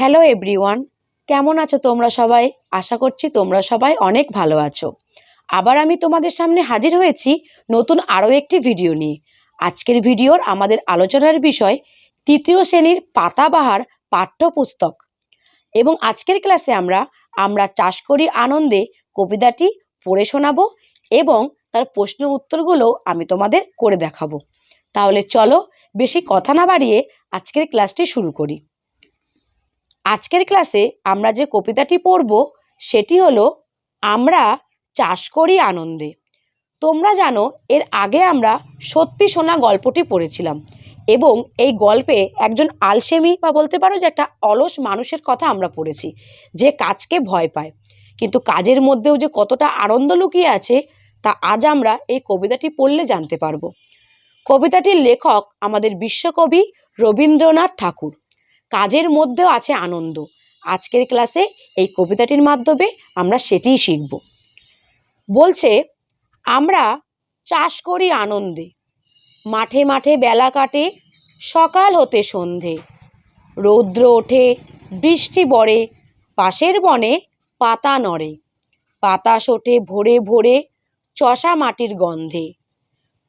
Hello everyone কেমন আছো তোমরা সবাই? আশা করছি তোমরা সবাই অনেক ভালো আছো। আবার আমি তোমাদের সামনে হাজির হয়েছি নতুন আরও একটি ভিডিও নিয়ে। আজকের ভিডিওর আমাদের আলোচনার বিষয় তৃতীয় শ্রেণির পাতাবাহার পাঠ্যপুস্তক। এবং আজকের ক্লাসে আমরা আমরা চাষ করি আনন্দে কবিতাটি পড়ে শোনাবো এবং তার প্রশ্ন উত্তরগুলো আমি তোমাদের করে দেখাবো। তাহলে চলো, বেশি কথা না বাড়িয়ে আজকের ক্লাসটি শুরু করি। আজকের ক্লাসে আমরা যে কবিতাটি পড়ব, সেটি হলো, আমরা চাষ করি আনন্দে। তোমরা জানো, এর আগে আমরা সত্যি শোনা গল্পটি পড়েছিলাম এবং এই গল্পে একজন আলসেমি বা বলতে পারো যে একটা অলস মানুষের কথা আমরা পড়েছি, যে কাজকে ভয় পায়। কিন্তু কাজের মধ্যেও যে কতটা আনন্দ লুকিয়ে আছে, তা আজ আমরা এই কবিতাটি পড়লে জানতে পারব। কবিতাটির লেখক আমাদের বিশ্বকবি রবীন্দ্রনাথ ঠাকুর। কাজের মধ্যেও আছে আনন্দ। আজকের ক্লাসে এই কবিতাটির মাধ্যমে আমরা সেটিই শিখব। বলছে, আমরা চাষ করি আনন্দে। মাঠে মাঠে বেলা কাটে, সকাল হতে সন্ধে। রৌদ্র ওঠে, বৃষ্টি পড়ে, পাশের বনে পাতা নড়ে। বাতাস ওঠে ভোরে ভোরে, চষা মাটির গন্ধে।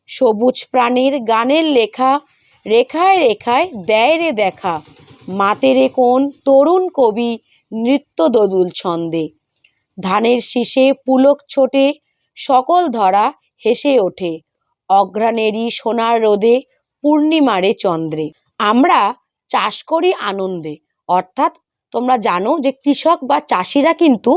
সবুজ প্রাণীর গানের লেখা, রেখায় রেখায় দেয় রে দেখা। মাতেরে কোন তরুণ কবি নৃত্য দোদুল ছন্দে। ধানের শীষে পুলক ছোটে, সকল ধরা হেসে ওঠে। অঘ্রাণেরই সোনার রোদে পূর্ণিমারে চন্দ্রে। আমরা চাষ করি আনন্দে। অর্থাৎ তোমরা জানো যে কৃষক বা চাষিরা কিন্তু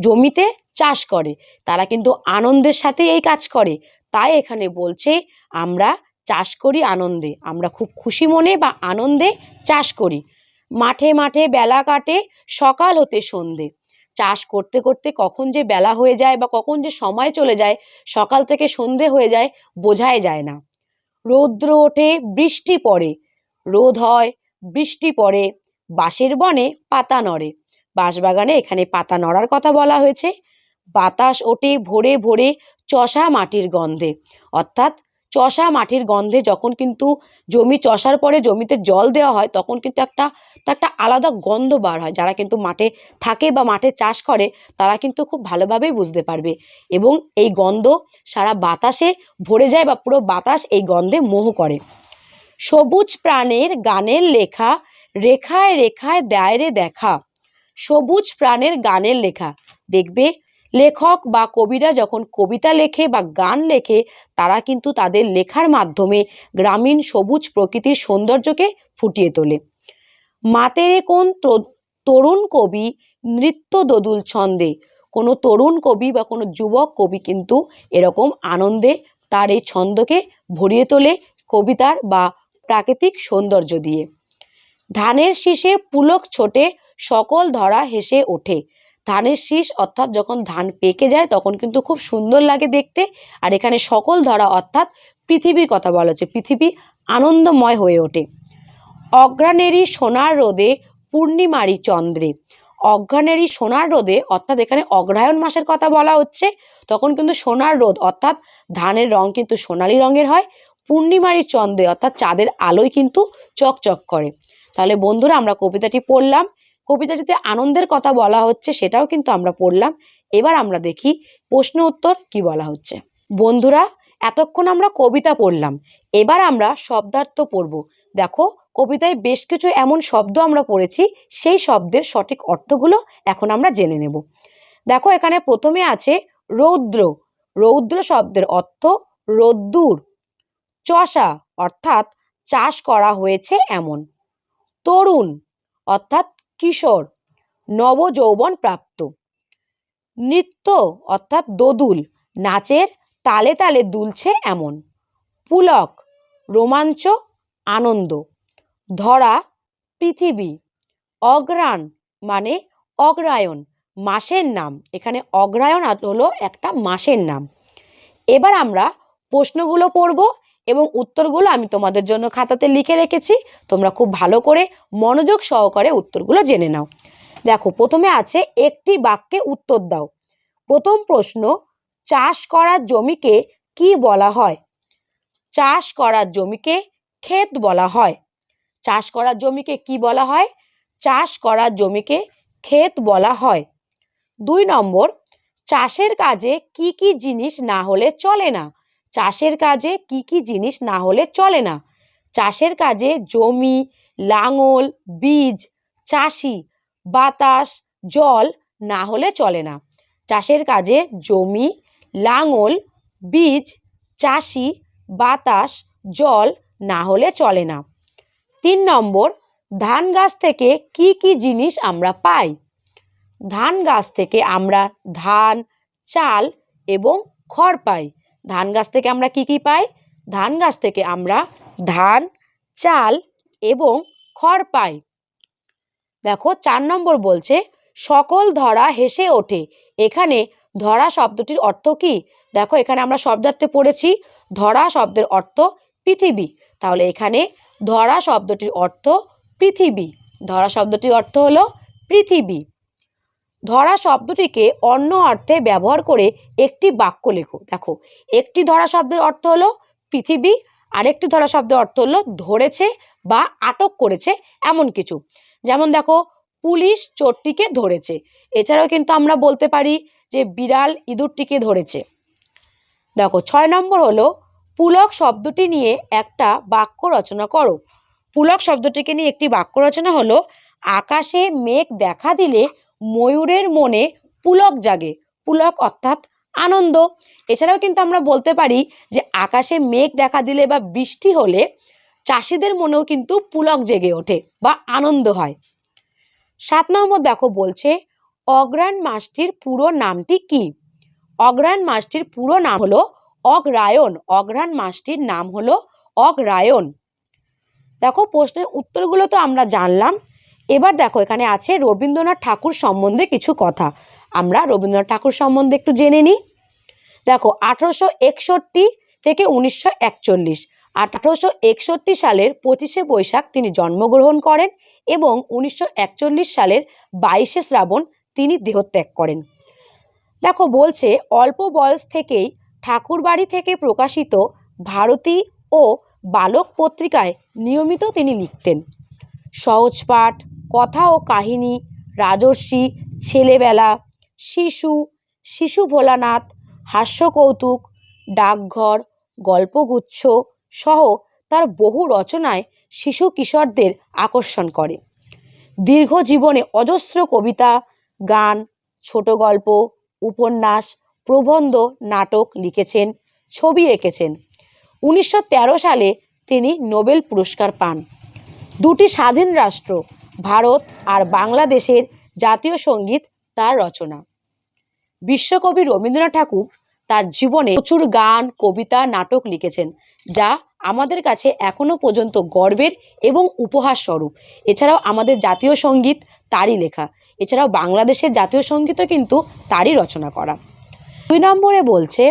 জমিতে চাষ করে। তারা কিন্তু আনন্দের সাথে এই কাজ করে। তাই এখানে বলছে, আমরা চাষ করি আনন্দে। আমরা খুব খুশি মনে বা আনন্দে চাষ করি। মাঠে মাঠে বেলা কাটে, সকাল হতে সন্ধে। চাষ করতে করতে কখন যে বেলা হয়ে যায় বা কখন যে সময় চলে যায়, সকাল থেকে সন্ধে হয়ে যায়, বোঝাই যায় না। রৌদ্র ওঠে, বৃষ্টি পড়ে। রোদ হয়, বৃষ্টি পড়ে, বাঁশের বনে পাতা নড়ে। বাঁশবাগানে এখানে পাতা নড়ার কথা বলা হয়েছে। বাতাস ওঠে ভোরে ভোরে চষা মাটির গন্ধে। অর্থাৎ চষা মাটির গন্ধে যখন কিন্তু জমি চষার পরে জমিতে জল দেওয়া হয়, তখন কিন্তু একটা একটা আলাদা গন্ধ বার হয়। যারা কিন্তু মাঠে থাকে বা মাঠে চাষ করে, তারা কিন্তু খুব ভালোভাবেই বুঝতে পারবে। এবং এই গন্ধ সারা বাতাসে ভরে যায় বা পুরো বাতাস এই গন্ধে মোহ করে। সবুজ প্রাণের গানের লেখা, রেখায় রেখায় দেয় রে দেখা। সবুজ প্রাণের গানের লেখা। দেখবে লেখক বা কবিরা যখন কবিতা লেখে বা গান লেখে, তারা কিন্তু তাদের লেখার মাধ্যমে গ্রামীণ সবুজ প্রকৃতির সৌন্দর্যকে ফুটিয়ে তোলে। মাতেরে কোন তরুণ কবি নৃত্য দোদুল ছন্দে। কোনো তরুণ কবি বা কোনো যুবক কবি কিন্তু এরকম আনন্দে তার এই ছন্দকে ভরিয়ে তোলে কবিতার বা প্রাকৃতিক সৌন্দর্য দিয়ে। ধানের শীষে পুলক ছোটে, সকল ধরা হেসে ওঠে। ধানের শীষ, অর্থাৎ যখন ধান পেকে যায় তখন কিন্তু খুব সুন্দর লাগে দেখতে। আর এখানে সকল ধরা, অর্থাৎ পৃথিবীর কথা বলা হচ্ছে, পৃথিবী আনন্দময় হয়ে ওঠে। অগ্রাণেরই সোনার রোদে পূর্ণিমারি চন্দ্রে। অঘ্রাণেরই সোনার রোদে, অর্থাৎ এখানে অগ্রহায়ণ মাসের কথা বলা হচ্ছে, তখন কিন্তু সোনার রোদ, অর্থাৎ ধানের রং কিন্তু সোনালি রঙের হয় পূর্ণিমারি চন্দ্রে, অর্থাৎ চাঁদের আলোয় কিন্তু চকচক করে। তাহলে বন্ধুরা, আমরা কবিতাটি পড়লাম কবিতাটিতে আনন্দের কথা বলা হচ্ছে সেটাও কিন্তু আমরা পড়লাম। এবার আমরা দেখি প্রশ্ন উত্তর কি বলা হচ্ছে। বন্ধুরা, এতক্ষণ আমরা কবিতা পড়লাম। এবার আমরা শব্দার্থ পড়ব। দেখো, কবিতায় বেশ কিছু এমন শব্দ আমরা পড়েছি, সেই শব্দের সঠিক অর্থগুলো এখন আমরা জেনে নেব। দেখো, এখানে প্রথমে আছে রৌদ্র। রৌদ্র শব্দের অর্থ রোদ্দুর। চষা, অর্থাৎ চাষ করা হয়েছে এমন। তরুণ, অর্থাৎ কিশোর, নবযৌবন প্রাপ্ত। নৃত্য অর্থাৎ দোদুল, নাচের তালে তালে দুলছে এমন। পুলক, রোমাঞ্চ, আনন্দ। ধরা, পৃথিবী। অগ্রাণ মানে অগ্রায়ণ, মাসের নাম। এখানে অগ্রায়ণ হলো একটা মাসের নাম। এবার আমরা প্রশ্নগুলো পড়ব। এবং উত্তরগুলো আমি তোমাদের জন্য খাতাতে লিখে রেখেছি। তোমরা খুব ভালো করে মনোযোগ সহকারে উত্তরগুলো জেনে নাও। দেখো, প্রথমে আছে, একটি বাক্যে উত্তর দাও। প্রথম প্রশ্ন, চাষ করার জমিকে কি বলা হয়? চাষ করার জমিকে ক্ষেত বলা হয়। চাষ করার জমিকে কি বলা হয়? চাষ করা জমিকে ক্ষেত বলা হয়। দুই নম্বর, চাষের কাজে কি কি জিনিস না হলে চলে না? চাষের কাজে কি কি জিনিস না হলে চলে না। চাষের কাজে জমি, লাঙল, বীজ, চাষি, বাতাস, জল না হলে চলে না। চাষের কাজে জমি, লাঙল, বীজ, চাষি, বাতাস, জল না হলে চলে না। তিন নম্বর, ধান গাছ থেকে কি কি জিনিস আমরা পাই? ধান গাছ থেকে আমরা ধান, চাল এবং খড় পাই। ধান গাছ থেকে আমরা কি কি পাই? ধান গাছ থেকে আমরা ধান, চাল এবং খড় পাই। দেখো, চার নম্বর বলছে, সকল ধরা হেসে ওঠে। এখানে ধরা শব্দটির অর্থ কি? দেখো, এখানে আমরা শব্দার্থে পড়েছি, ধরা শব্দের অর্থ পৃথিবী। তাহলে এখানে ধরা শব্দটির অর্থ পৃথিবী। ধরা শব্দটির অর্থ হলো পৃথিবী। ধরা শব্দটিকে অন্য অর্থে ব্যবহার করে একটি বাক্য লেখো। দেখো, একটি ধরা শব্দের অর্থ হলো পৃথিবী, আরেকটি ধরা শব্দের অর্থ হলো ধরেছে বা আটক করেছে এমন কিছু। যেমন দেখো, পুলিশ চোরটিকে ধরেছে। এছাড়াও কিন্তু আমরা বলতে পারি যে বিড়াল ইঁদুরটিকে ধরেছে। দেখো, ছয় নম্বর হলো, পুলক শব্দটি নিয়ে একটা বাক্য রচনা করো। পুলক শব্দটিকে নিয়ে একটি বাক্য রচনা হলো, আকাশে মেঘ দেখা দিলে ময়ূরের মনে পুলক জাগে। পুলক অর্থাৎ আনন্দ। এছাড়াও কিন্তু আমরা বলতে পারি যে আকাশে মেঘ দেখা দিলে বা বৃষ্টি হলে চাষিদের মনেও কিন্তু পুলক জেগে ওঠে বা আনন্দ হয়। সাত নম্বর দেখো বলছে অগ্রাণ মাসটির পুরো নামটি কি? অগ্রাণ মাসটির পুরো নাম হলো অগ্রায়ণ অগ্রাণ মাসটির নাম হলো অগ্রায়ণ দেখো প্রশ্নের উত্তরগুলো তো আমরা জানলাম। এবার দেখো, এখানে আছে রবীন্দ্রনাথ ঠাকুর সম্বন্ধে কিছু কথা। আমরা রবীন্দ্রনাথ ঠাকুর সম্বন্ধে একটু জেনে নিই। দেখো, আঠারোশো একষট্টি থেকে উনিশশো একচল্লিশ। আঠারোশো একষট্টি সালের পঁচিশে বৈশাখ তিনি জন্মগ্রহণ করেন এবং উনিশশো একচল্লিশ সালের বাইশে শ্রাবণ তিনি দেহত্যাগ করেন। দেখো, বলছে, অল্প বয়স থেকেই ঠাকুরবাড়ি থেকে প্রকাশিত ভারতী ও বালক পত্রিকায় নিয়মিত তিনি লিখতেন। সহজপাঠ কথা ও কাহিনী, রাজর্ষি, ছেলেবেলা, শিশু শিশু ভোলানাথ হাস্যকৌতুক ডাকঘর, গল্পগুচ্ছ সহ তার বহু রচনায় শিশু কিশোরদের আকর্ষণ করে। দীর্ঘ জীবনে অজস্র কবিতা, গান, ছোট গল্প, উপন্যাস, প্রবন্ধ, নাটক লিখেছেন, ছবি এঁকেছেন। উনিশশো তেরো সালে তিনি নোবেল পুরস্কার পান। দুটি স্বাধীন রাষ্ট্র ভারত আর বাংলাদেশের জাতীয় সংগীত তার রচনা। বিশ্বকবি রবীন্দ্রনাথ ঠাকুর তার জীবনে প্রচুর গান, কবিতা, নাটক লিখেছেন, যা আমাদের কাছে এখনও পর্যন্ত গর্বের এবং উপহার স্বরূপ এছাড়াও আমাদের জাতীয় সংগীত তারই লেখা। এছাড়াও বাংলাদেশের জাতীয় সঙ্গীতও কিন্তু তারই রচনা করা। দুই নম্বরে বলছে,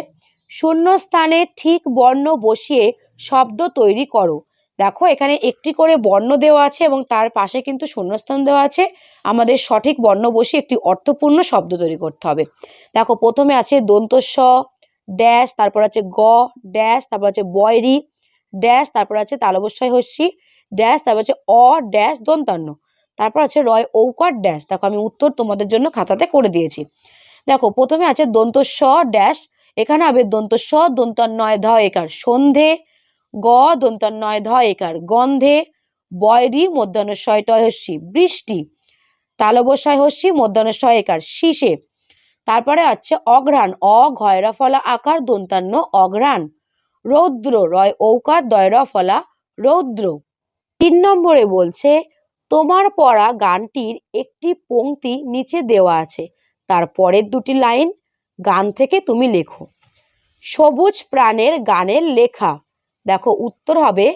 শূন্যস্থানে ঠিক বর্ণ বসিয়ে শব্দ তৈরি করো। দেখো, এখানে একটি করে বর্ণ দেওয়া আছে এবং তার পাশে কিন্তু শূন্যস্থান দেওয়া আছে। আমাদের সঠিক বর্ণ বসিয়ে একটি অর্থপূর্ণ শব্দ তৈরি করতে হবে। দেখো, প্রথমে আছে দন্তস্ব, ড্যাশ, তারপর আছে গ, ড্যাশ, তারপর আছে বয়রি, ড্যাশ, তারপর আছে তালবস্বয় হস্যি, ড্যাশ, তারপর আছে অ, ড্যাশ, দন্তান্ন। তারপর আছে রয় ঔকার ড্যাশ। দেখো, আমি উত্তর তোমাদের জন্য খাতাতে করে দিয়েছি। দেখো, প্রথমে আছে দন্ত স ড্যাশ। এখানে হবে দন্তস্ব, দন্তান্নয়, ধ, একার সন্ধে গ দন্তান্নয় ধ একার গন্ধে বয়রি মধ্যাহ্নশয় টয় হস্যি বৃষ্টি তালবস্বয় হস্যি মধ্যাহ্নশয় একার শীষে। তারপরে আছে অঘ্রাণ অ ঘয়রা ফলা আকার দন্তান্ন, অঘ্রাণ রৌদ্র রয় ঔকার দয়রা ফলা রৌদ্র। তিন নম্বরে বলছে, তোমার পড়া গানটির একটি পংক্তি নিচে দেওয়া আছে, তার পরের দুটি লাইন গান থেকে তুমি লেখো। সবুজ প্রাণের গানের লেখা। দেখো, উত্তর হবে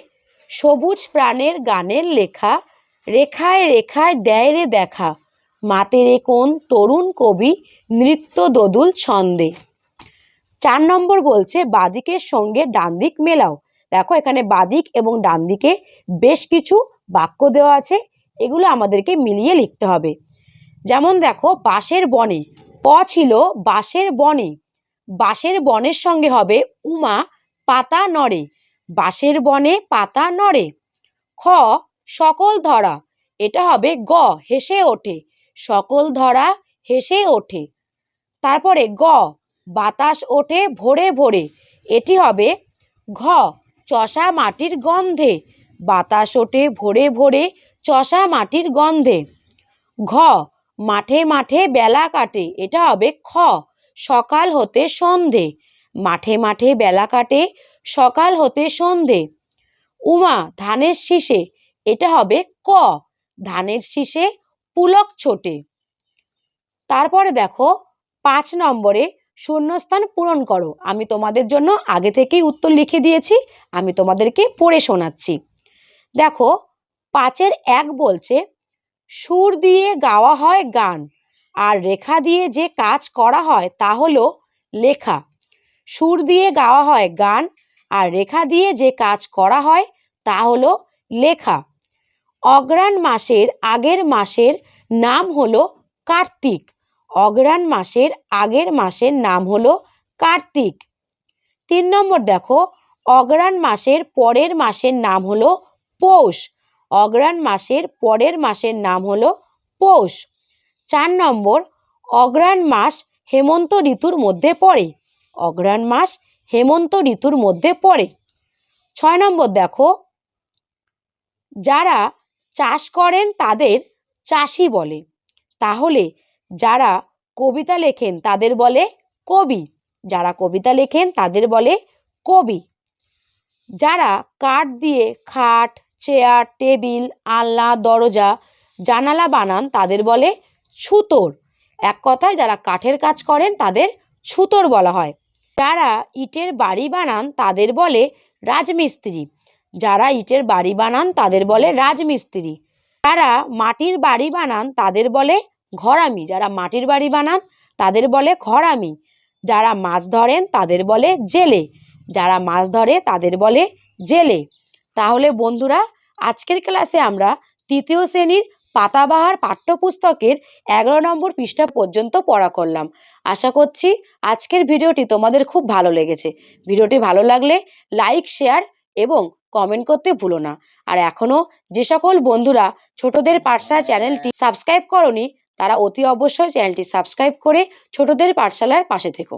সবুজ প্রাণের গানের লেখা, রেখায় রেখায় দেয় রে দেখা মাতেরে কোন তরুণ কবি নৃত্য দোদুল ছন্দে। চার নম্বর বলছে, বাদিকের সঙ্গে ডান দিক মেলাও। দেখো, এখানে বাদিক এবং ডান দিকে বেশ কিছু বাক্য দেওয়া আছে, এগুলো আমাদেরকে মিলিয়ে লিখতে হবে। যেমন দেখো, বাঁশের বনে, প ছিল বাঁশের বনে, বাঁশের বনের সঙ্গে হবে উমা, পাতা নড়ে। বাঁশের বনে পাতা নড়ে। খ, সকল ধরা। এটা হবে গ, হেসে ওঠে। সকল ধরা হেসে ওঠে। তারপরে গ, বাতাস ওঠে ভোরে ভোরে। এটি হবে ঘ, চষা মাটির গন্ধে। বাতাস ওঠে ভোরে ভোরে, চষা মাটির গন্ধে। ঘ, মাঠে মাঠে বেলা কাটে। এটা হবে খ, সকাল হতে সন্ধে। মাঠে মাঠে বেলা কাটে সকাল হতে সন্ধে। উমা, ধানের শীষে, এটা হবে ক। ধানের শীষে পুলক ছোটে। তারপরে দেখো, পাঁচ নম্বরে শূন্যস্থান পূরণ করো। আমি তোমাদের জন্য আগে থেকেই উত্তর লিখে দিয়েছি, আমি তোমাদেরকে পড়ে শোনাচ্ছি। দেখো, পাঁচের এক বলছে, সুর দিয়ে গাওয়া হয় গান, আর রেখা দিয়ে যে কাজ করা হয় তা হলো লেখা। সুর দিয়ে গাওয়া হয় গান আর রেখা দিয়ে যে কাজ করা হয়, তা হলো লেখা। অগ্রাণ মাসের আগের মাসের নাম হলো কার্তিক। অগ্রাণ মাসের আগের মাসের নাম হলো কার্তিক। তিন নম্বর দেখো, অগ্রাণ মাসের পরের মাসের নাম হলো পৌষ। অগ্রাণ মাসের পরের মাসের নাম হলো পৌষ। চার নম্বর, অগ্রাণ মাস হেমন্ত ঋতুর মধ্যে পড়ে। অগ্রাণ মাস হেমন্ত ঋতুর মধ্যে পড়ে। ছয় নম্বর দেখো, যারা চাষ করেন তাদের চাষি বলে। তাহলে যারা কবিতা লেখেন তাদের বলে কবি, যারা কবিতা লেখেন তাদের বলে কবি। যারা কাঠ দিয়ে খাট, চেয়ার, টেবিল, আলনা, দরজা, জানালা বানান তাদের বলে ছুতোর। এক কথায় যারা কাঠের কাজ করেন তাদের ছুতোর বলা হয়। যারা ইটের বাড়ি বানান তাদের বলে রাজমিস্ত্রি। যারা ইটের বাড়ি বানান তাদের বলে রাজমিস্ত্রি। যারা মাটির বাড়ি বানান তাদের বলে ঘরামি। যারা মাটির বাড়ি বানান তাদের বলে ঘরামি। যারা মাছ ধরেন তাদের বলে জেলে। যারা মাছ ধরে তাদের বলে জেলে। তাহলে বন্ধুরা, আজকের ক্লাসে আমরা তৃতীয় শ্রেণির পাতাবাহার পাঠ্যপুস্তকের এগারো নম্বর পৃষ্ঠা পর্যন্ত পড়া করলাম। আশা করছি আজকের ভিডিওটি তোমাদের খুব ভালো লেগেছে। ভিডিওটি ভালো লাগলে লাইক, শেয়ার এবং কমেন্ট করতে ভুলো না। আর এখনও যে সকল বন্ধুরা ছোটদের পাঠশালা চ্যানেলটি সাবস্ক্রাইব করনি, তারা অতি অবশ্যই চ্যানেলটি সাবস্ক্রাইব করে ছোটদের পাঠশালার পাশে থেকো।